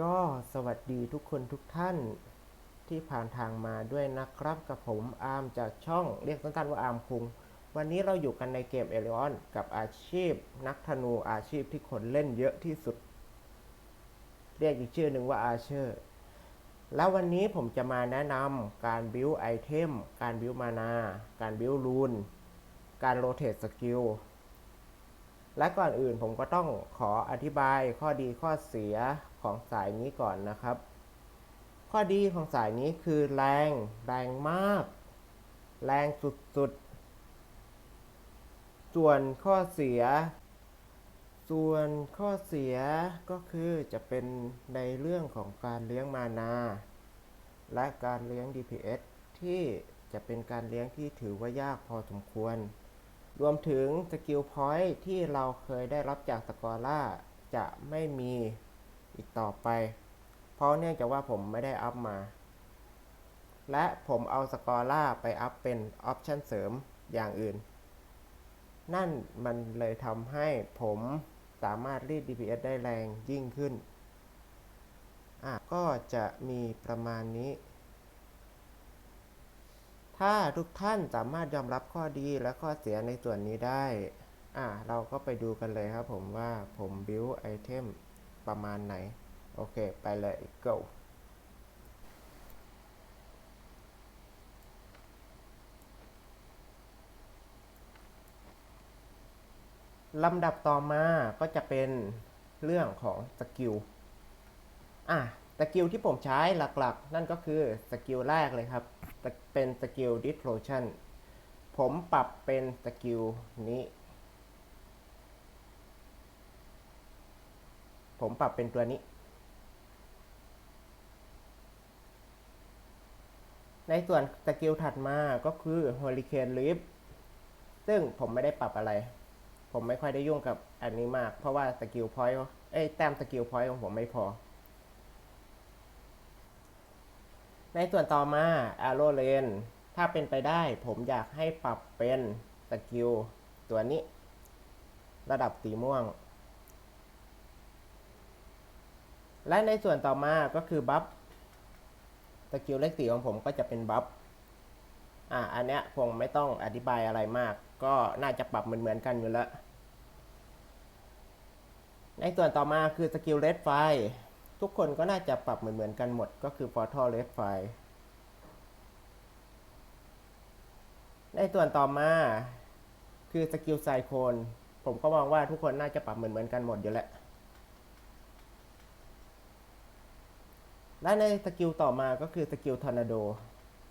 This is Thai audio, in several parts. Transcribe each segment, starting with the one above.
ก็สวัสดีทุกคนทุกท่านที่ผ่านทางมาด้วยนะครับกับผมอาร์มจากช่องเรียกสั้นๆว่าอาร์มคุง วันนี้เราอยู่กันในเกมเอลิออนกับอาชีพ นักธนูอาชีพที่คนเล่นเยอะที่สุด เรียกอีกชื่อหนึ่งว่าอาเชอร์ แล้ววันนี้ผมจะมาแนะนำการบิวไอเทม การบิวมานา การบิวรูน การโรเตทสกิลและก่อนอื่นผมก็ต้องขออธิบายข้อดีข้อเสีย ของสายนี้ก่อนนะครับ ข้อดีของสายนี้คือแรง แรงมาก แรงสุดๆ ส่วนข้อเสีย ส่วนข้อเสียก็คือจะเป็นในเรื่องของการเลี้ยงมานา และการเลี้ยง DPS ที่จะเป็นการเลี้ยงที่ถือว่ายากพอสมควร รวมถึงสกิลพอยท์ที่เราเคยได้รับจากสกอร่าจะไม่มี อีกต่อไป เพราะเนื่องจากว่าผมไม่ได้อัพมา และผมเอาสกอร่าไปอัพเป็นออปชันเสริมอย่างอื่น นั่นมันเลยทำให้ผมสามารถรีด DPS ได้แรงยิ่งขึ้น อะก็จะมีประมาณนี้ ถ้าทุกท่านสามารถยอมรับข้อดีและข้อเสียในส่วนนี้ได้ อะเราก็ไปดูกันเลยครับผมว่าผมบิวไอเทม ประมาณไหน โอเค ไปเลย go ลำดับต่อมาก็จะเป็นเรื่องของสกิล อะ สกิลที่ผมใช้หลักๆ นั่นก็คือสกิลแรกเลยครับ เป็นสกิล Distortion ผมปรับเป็นสกิลนี้ ผมปรับเป็นตัวนี้ ในส่วนสกิลถัดมาก็คือ Hurricane Leap ซึ่งผมไม่ได้ปรับอะไร ผมไม่ค่อยได้ยุ่งกับอันนี้มาก เพราะว่าสกิลพอยต์เอ้แต้มสกิลพอยต์ของผมไม่พอ ในส่วนต่อมา Arrow Lane ถ้าเป็นไปได้ผมอยากให้ปรับเป็นสกิลตัวนี้ ระดับสีม่วง และในส่วนต่อมาก็คือบัฟสกิลเลขสีของผมก็จะเป็นบัฟอะอันเนี้ยคงไม่ต้องอธิบายอะไรมาก ก็น่าจะปรับเหมือนๆกันอยู่แล้ว ในส่วนต่อมาคือสกิลเลดไฟทุกคนก็น่าจะปรับเหมือนๆกันหมด ก็คือ Portal Red Fire ในส่วนต่อมาคือสกิลไซโคนผมก็มองว่าทุกคนน่าจะปรับเหมือนๆกันหมดอยู่แล้ว และในสกิลต่อมาก็คือสกิลทอร์นาโด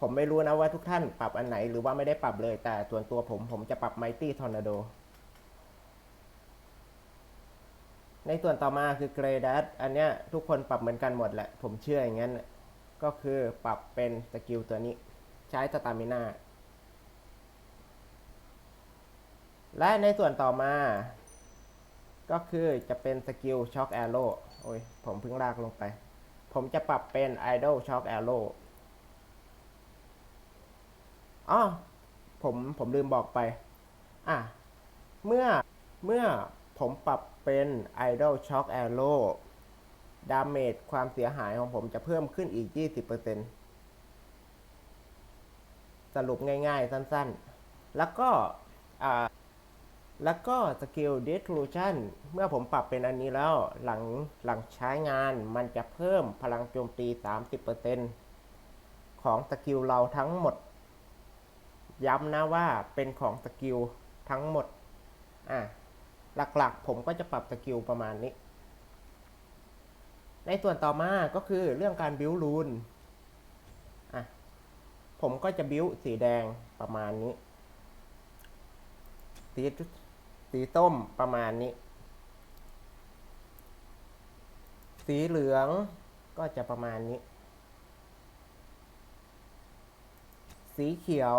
ผมไม่รู้นะว่าทุกท่านปรับอันไหนหรือว่าไม่ได้ปรับเลย แต่ส่วนตัวผมผมจะปรับไมตี้ทอร์นาโดในส่วนต่อมาคือเกรดัสอันเนี้ยทุกคนปรับเหมือนกันหมดแหละ ผมเชื่ออย่างนั้น ก็คือปรับเป็นสกิลตัวนี้ ใช้สตามินาและในส่วนต่อมา ก็คือจะเป็นสกิลช็อคแอโร่โอ้ยผมเพิ่งลากลงไป ผมจะปรับเป็นไอดอลช็อคแอโร่อ๋อผมผมลืมบอกไป อะ เมื่อเมื่อผมปรับเป็น Idol Shock Arrow ดาเมจความเสียหายของผมจะเพิ่มขึ้นอีก 20%สรุปง่ายๆ สั้นๆ แล้วก็อ่า แล้วก็สกิล Destruction เมื่อผมปรับเป็นอันนี้แล้วหลังหลังใช้งานมันจะเพิ่มพลังโจมตี 30%ของสกิลเราทั้งหมด ย้ำนะว่าเป็นของสกิลทั้งหมด อะ หลักๆ ผมก็จะปรับสกิลประมาณนี้ ในส่วนต่อมาก็คือเรื่องการบิวรูนอะ ผมก็จะบิวสีแดงประมาณนี้สี สีต้มประมาณนี้ สีเหลืองก็จะประมาณนี้ สีเขียว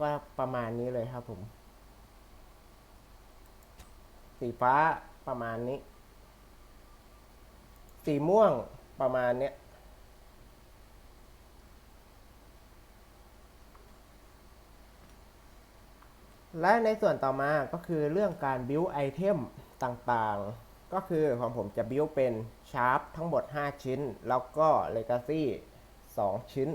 ก็ประมาณนี้เลยครับผม สีฟ้าประมาณนี้ สีม่วงประมาณเนี้ย และในส่วนต่อมาก็คือเรื่องการบิวไอเทมต่างๆ ก็คือของผมจะบิวเป็นชาร์ปทั้งหมด 5 ชิ้น แล้วก็เลกาซี่2ชิ้น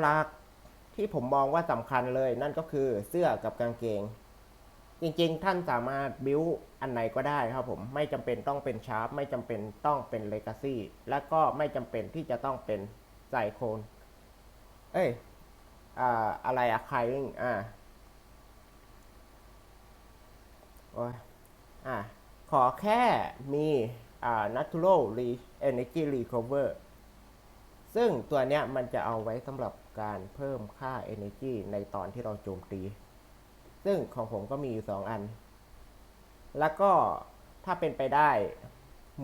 หลักๆที่ผมมองว่าสำคัญเลยนั่นก็คือเสื้อกับกางเกง จริงๆ ท่านสามารถบิวอันไหนก็ได้ครับผม ไม่จำเป็นต้องเป็นชาร์ปไม่จำเป็นต้องเป็นเลกาซี่และก็ไม่จำเป็นที่จะต้องเป็นไซโคนเอ้ย อ่าอะไรอะไคลิงอ่าโอ้ยอ่าขอแค่มีอ่า natural re energy recover ซึ่งตัวเนี้ยมันจะเอาไว้สำหรับการเพิ่มค่า energy ในตอนที่เราโจมตี ซึ่งของผมก็มีอยู่สองอัน แล้วก็ถ้าเป็นไปได้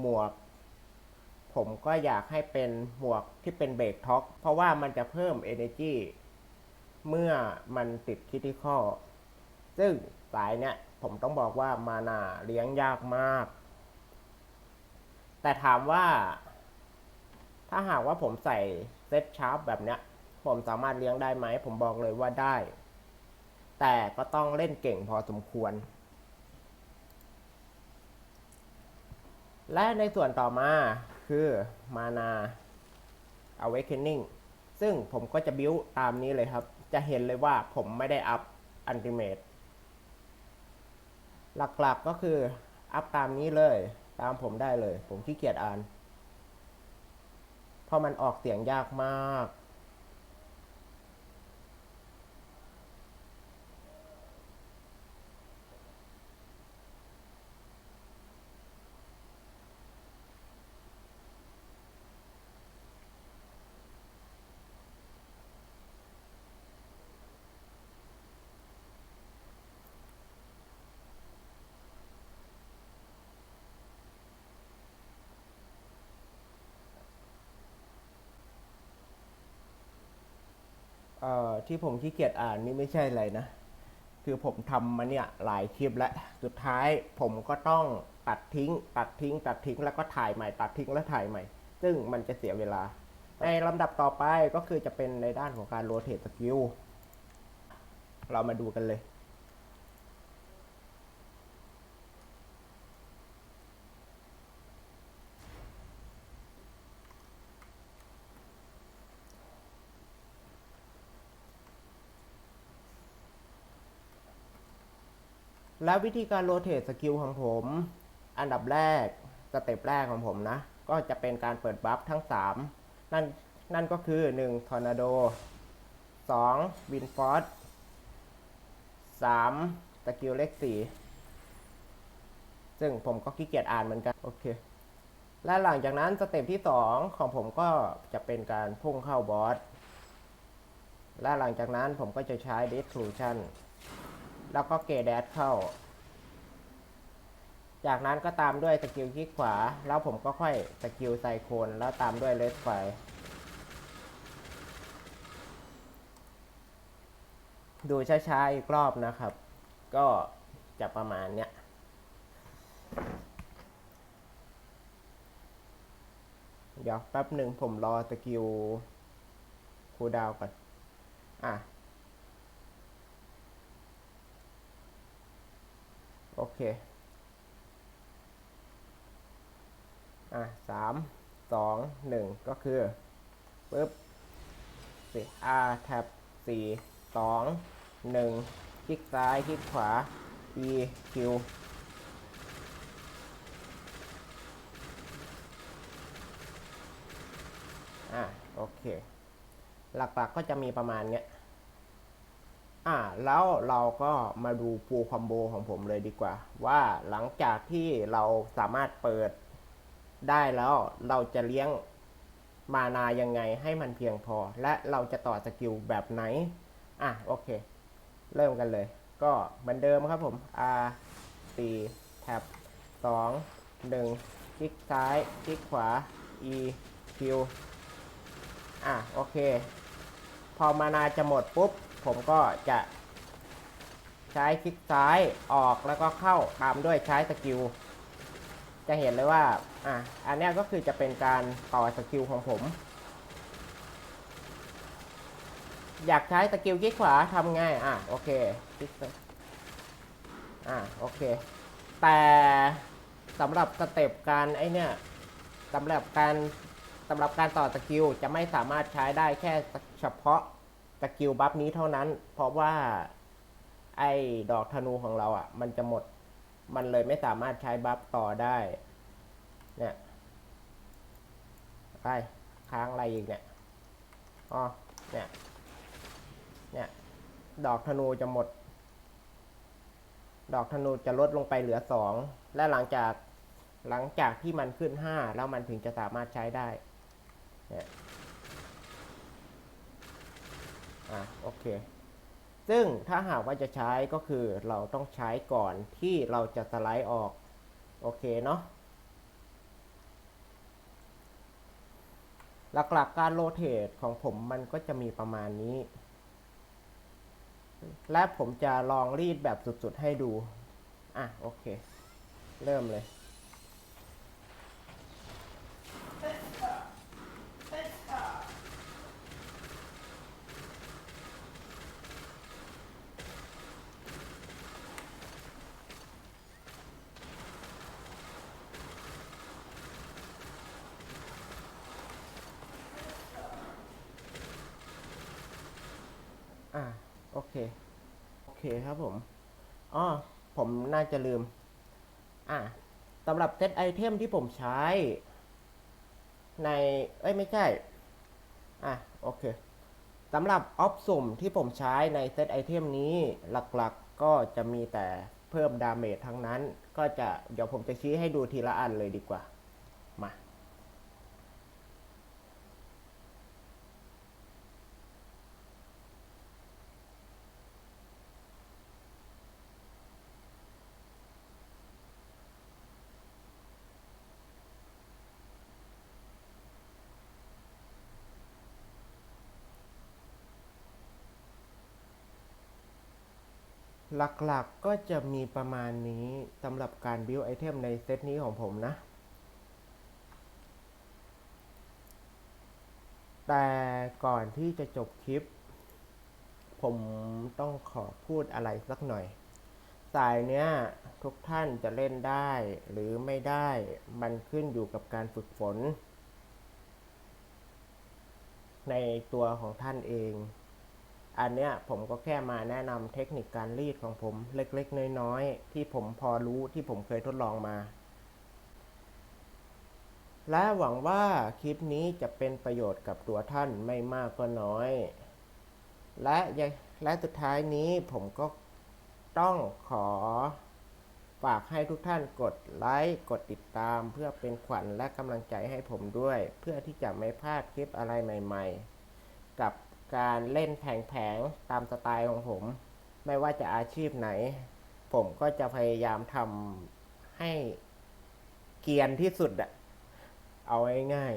หมวก ผมก็อยากให้เป็นหมวกที่เป็นเบรกท็อกเพราะว่ามันจะเพิ่ม energy เมื่อมันติดคิติคอซึ่งสายเนี้ยผมต้องบอกว่ามานาเลี้ยงยากมาก แต่ถามว่า ถ้าหากว่าผมใส่เซตชาร์ปแบบเนี้ย ผมสามารถเลี้ยงได้ไหม ผมบอกเลยว่าได้ แต่ก็ต้องเล่นเก่งพอสมควร และในส่วนต่อมาคือมานา awakening ซึ่งผมก็จะบิ้วตามนี้เลยครับ จะเห็นเลยว่าผมไม่ได้อัพอันติเมตหลักๆก็คืออัพตามนี้เลย ตามผมได้เลย ผมขี้เกียจอ่าน เพราะมันออกเสียงยากมาก ที่ผมขี้เกียจอ่านนี่ไม่ใช่อะไรนะ คือผมทำมาเนี่ยหลายคลิปแล้ว สุดท้ายผมก็ต้องตัดทิ้ง ตัดทิ้ง ตัดทิ้งแล้วก็ถ่ายใหม่ ตัดทิ้งแล้วถ่ายใหม่ ซึ่งมันจะเสียเวลา ในลำดับต่อไปก็คือจะเป็นในด้านของการโรเตทสกิล เรามาดูกันเลย และวิธีการโรเต e สกิลของผม อันดับแรกสเต็ปแรกของผมนะ ก็จะเป็นการเปิดบัฟทั้ง 3 นั่นนั่นก็คือ 1 ทอร์นาโด 2 วินฟอร์ด3สกิลเลข4ซึ่งผมก็ขี้เกียจอ่านเหมือนกัน โอเค และหลังจากนั้นสเต็ปที่ 2 ของผมก็จะเป็นการพุ่งเข้าบอสและหลังจากนั้นผมก็จะใช้ Destruction แล้วก็เกแดดเข้า จากนั้นก็ตามด้วยสกิลคลิกขวา แล้วผมก็ค่อยสกิลไซโคนแล้วตามด้วยเลสไฟดูช้าๆอีกรอบนะครับ ก็จะประมาณเนี้ยเดี๋ยวแป๊บหนึ่งผมรอสกิลคูดาวก่อน อะ โอเค อะสามสองหนึ่งก็คือปึ๊บสี่ R แท็บสี่สองหนึ่งคลิกซ้าย คลิกขวา E Q อะ โอเค หลักๆก็จะมีประมาณเนี้ย อ่าแล้วเราก็มาดูฟูคอมโบของผมเลยดีกว่า ว่าหลังจากที่เราสามารถเปิดได้แล้วเราจะเลี้ยงมานายังไงให้มันเพียงพอ และเราจะต่อสกิลแบบไหน อะโอเค เริ่มกันเลย ก็เหมือนเดิมครับผม R 4แท็บ2 1คลิกซ้ายคลิกขวา E Q อะโอเค พอมานาจะหมดปุ๊บ ผมก็จะใช้คลิกซ้ายออกแล้วก็เข้าตามด้วยใช้สกิล จะเห็นเลยว่า อะ อันนี้ก็คือจะเป็นการต่อสกิลของผม อยากใช้สกิลคลิกขวาทำไงอะ โอเคคลิกอะ โอเค แต่สำหรับสเต็ปการไอเนี่ยสำหรับการสำหรับการต่อสกิลจะไม่สามารถใช้ได้แค่เฉพาะ สกิลบัฟนี้เท่านั้น เพราะว่าไอ้ดอกธนูของเราอะ มันจะหมดมันเลยไม่สามารถใช้บัฟต่อได้ เนี่ยไปค้างอะไรอีกเนี่ยอ๋อเนี่ย เนี่ย ดอกธนูจะหมด ดอกธนูจะลดลงไปเหลือสอง และหลังจากหลังจากที่มันขึ้นห้าแล้วมันถึงจะสามารถใช้ได้ เนี่ย อะโอเค ซึ่งถ้าหากว่าจะใช้ก็คือเราต้องใช้ก่อนที่เราจะสไลด์ออก โอเคเนาะหลักๆการโรเตทของผมมันก็จะมีประมาณนี้ และผมจะลองรีดแบบสุดๆให้ดู อะ โอเค เริ่มเลย อ่าโอ เค โอเคครับผมอ๋อผมน่าจะลืม อ่าสำหรับเซตไอเทมที่ผมใช้ ใน เอ้ย ไม่ใช่ อะ โอเคสำหรับออฟสุ่มที่ผมใช้ในเซตไอเทมนี้หลักๆก็จะมีแต่เพิ่มดาเมจทั้งนั้น ก็จะเดี๋ยวผมจะชี้ให้ดูทีละอันเลยดีกว่า หลักๆก็จะมีประมาณนี้สำหรับการ build ไอเทมในเซตนี้ของผมนะ แต่ก่อนที่จะจบคลิป ผมต้องขอพูดอะไรสักหน่อย สายเนี้ยทุกท่านจะเล่นได้หรือไม่ได้มันขึ้นอยู่กับการฝึกฝน ในตัวของท่านเอง อันเนี้ยผมก็แค่มาแนะนำเทคนิคการรีดของผมเล็กๆ น้อยๆ ที่ผมพอรู้ที่ผมเคยทดลองมา และหวังว่าคลิปนี้จะเป็นประโยชน์กับตัวท่านไม่มากก็น้อย และและสุดท้ายนี้ผมก็ต้องขอฝากให้ทุกท่านกดไลค์ กดติดตามเพื่อเป็นขวัญและกำลังใจให้ผมด้วย เพื่อที่จะไม่พลาดคลิปอะไรใหม่ ๆ กับ การเล่นแผงๆตามสไตล์ของผม ไม่ว่าจะอาชีพไหน ผมก็จะพยายามทำให้เกียนที่สุดอะเอาง่าย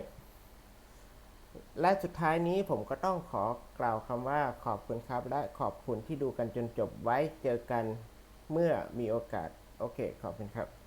ๆและสุดท้ายนี้ผมก็ต้องขอกล่าวคำว่าขอบคุณครับ และขอบคุณที่ดูกันจนจบไว้เจอกันเมื่อมีโอกาส โอเค ขอบคุณครับ